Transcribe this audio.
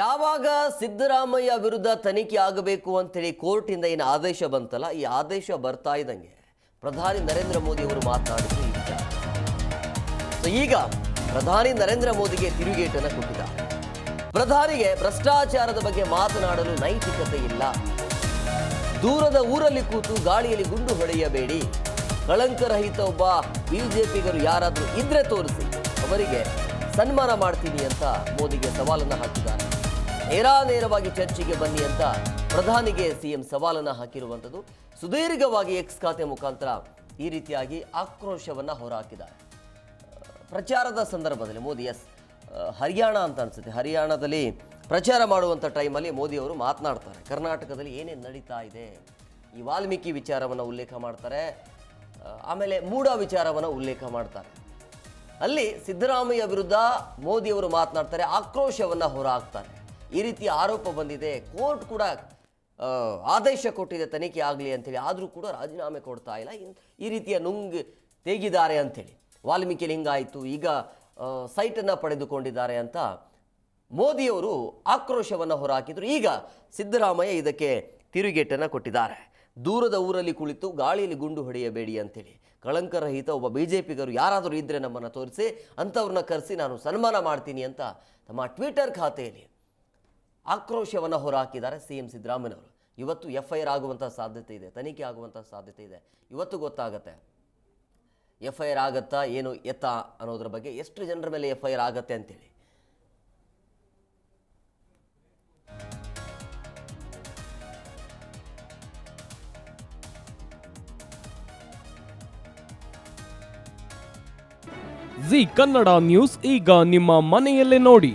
ಯಾವಾಗ ಸಿದ್ದರಾಮಯ್ಯ ವಿರುದ್ಧ ತನಿಖೆ ಆಗಬೇಕು ಅಂತೇಳಿ ಕೋರ್ಟಿಂದ ಏನು ಆದೇಶ ಬಂತಲ್ಲ, ಈ ಆದೇಶ ಬರ್ತಾ ಇದ್ದಂಗೆ ಪ್ರಧಾನಿ ನರೇಂದ್ರ ಮೋದಿ ಅವರು ಮಾತನಾಡಿದ ಸೊ ಈಗ ಪ್ರಧಾನಿ ನರೇಂದ್ರ ಮೋದಿಗೆ ತಿರುಗೇಟನ್ನು ಕೊಟ್ಟಿದ್ದಾರೆ. ಪ್ರಧಾನಿಗೆ ಭ್ರಷ್ಟಾಚಾರದ ಬಗ್ಗೆ ಮಾತನಾಡಲು ನೈತಿಕತೆ ಇಲ್ಲ. ದೂರದ ಊರಲ್ಲಿ ಕೂತು ಗಾಳಿಯಲ್ಲಿ ಗುಂಡು ಹೊಡೆಯಬೇಡಿ. ಕಳಂಕರಹಿತ ಒಬ್ಬ ಬಿಜೆಪಿಗರು ಯಾರಾದರೂ ಇದ್ರೆ ತೋರಿಸಿ, ಅವರಿಗೆ ಸನ್ಮಾನ ಮಾಡ್ತೀನಿ ಅಂತ ಮೋದಿಗೆ ಸವಾಲನ್ನು ಹಾಕಿದ್ದಾರೆ. ನೇರಾನೇರವಾಗಿ ಚರ್ಚೆಗೆ ಬನ್ನಿ ಅಂತ ಪ್ರಧಾನಿಗೆ ಸಿಎಂ ಸವಾಲನ್ನ ಹಾಕಿರುವಂಥದ್ದು. ಸುದೀರ್ಘವಾಗಿ ಎಕ್ಸ್ ಖಾತೆ ಮುಖಾಂತರ ಈ ರೀತಿಯಾಗಿ ಆಕ್ರೋಶವನ್ನ ಹೊರಹಾಕಿದ್ದಾರೆ. ಪ್ರಚಾರದ ಸಂದರ್ಭದಲ್ಲಿ ಮೋದಿ, ಎಸ್, ಹರಿಯಾಣ ಅಂತ ಅನ್ಸುತ್ತೆ. ಹರಿಯಾಣದಲ್ಲಿ ಪ್ರಚಾರ ಮಾಡುವಂಥ ಟೈಮಲ್ಲಿ ಮೋದಿ ಅವರು ಮಾತನಾಡ್ತಾರೆ. ಕರ್ನಾಟಕದಲ್ಲಿ ಏನೇನು ನಡೀತಾ ಇದೆ? ಈ ವಾಲ್ಮೀಕಿ ವಿಚಾರವನ್ನು ಉಲ್ಲೇಖ ಮಾಡ್ತಾರೆ. ಆಮೇಲೆ ಮೂಢ ವಿಚಾರವನ್ನು ಉಲ್ಲೇಖ ಮಾಡ್ತಾರೆ. ಅಲ್ಲಿ ಸಿದ್ದರಾಮಯ್ಯ ವಿರುದ್ಧ ಮೋದಿ ಅವರು ಮಾತನಾಡ್ತಾರೆ, ಆಕ್ರೋಶವನ್ನು ಹೊರಹಾಕ್ತಾರೆ. ಈ ರೀತಿ ಆರೋಪ ಬಂದಿದೆ. ಕೋರ್ಟ್ ಕೂಡ ಆದೇಶ ಕೊಟ್ಟಿದೆ ತನಿಖೆ ಆಗಲಿ ಅಂತೇಳಿ. ಆದರೂ ಕೂಡ ರಾಜೀನಾಮೆ ಕೊಡ್ತಾ ಇಲ್ಲ. ಈ ರೀತಿಯ ನುಂಗ್ ತೆಗಿದ್ದಾರೆ ಅಂಥೇಳಿ ವಾಲ್ಮೀಕಿ ಲಿಂಗಾಯಿತು ಈಗ ಸೈಟನ್ನು ಪಡೆದುಕೊಂಡಿದ್ದಾರೆ ಅಂತ ಮೋದಿಯವರು ಆಕ್ರೋಶವನ್ನು ಹೊರಹಾಕಿದ್ರು ಈಗ ಸಿದ್ದರಾಮಯ್ಯ ಇದಕ್ಕೆ ತಿರುಗೇಟನ್ನು ಕೊಟ್ಟಿದ್ದಾರೆ. ದೂರದ ಊರಲ್ಲಿ ಕುಳಿತು ಗಾಳಿಯಲ್ಲಿ ಗುಂಡು ಹೊಡೆಯಬೇಡಿ ಅಂತೇಳಿ. ಕಳಂಕರಹಿತ ಒಬ್ಬ ಬಿ ಜೆ ಪಿಗರು ಯಾರಾದರೂ ಇದ್ದರೆ ನಮ್ಮನ್ನು ತೋರಿಸಿ, ಅಂಥವ್ರನ್ನ ಕರೆಸಿ ನಾನು ಸನ್ಮಾನ ಮಾಡ್ತೀನಿ ಅಂತ ತಮ್ಮ ಟ್ವಿಟರ್ ಖಾತೆಯಲ್ಲಿ ಆಕ್ರೋಶವನ್ನು ಹೊರಹಾಕಿದ್ದಾರೆ ಸಿ ಎಂ ಸಿದ್ದರಾಮಯ್ಯವರು ಇವತ್ತು ಎಫ್ ಐ ಆರ್ ಆಗುವಂಥ ಸಾಧ್ಯತೆ ಇದೆ, ತನಿಖೆ ಆಗುವಂಥ ಸಾಧ್ಯತೆ ಇದೆ. ಇವತ್ತು ಗೊತ್ತಾಗತ್ತೆ. ಎಫ್ ಐ ಆರ್ ಆಗತ್ತಾ, ಏನು ಎತ್ತ ಅನ್ನೋದ್ರ ಬಗ್ಗೆ ಎಷ್ಟು ಜನರ ಮೇಲೆ ಎಫ್ ಐ ಆರ್ ಆಗತ್ತೆ ಅಂತೇಳಿ. ಜಿ ಕನ್ನಡ ನ್ಯೂಸ್ ಈಗ ನಿಮ್ಮ ಮನೆಯಲ್ಲೇ ನೋಡಿ.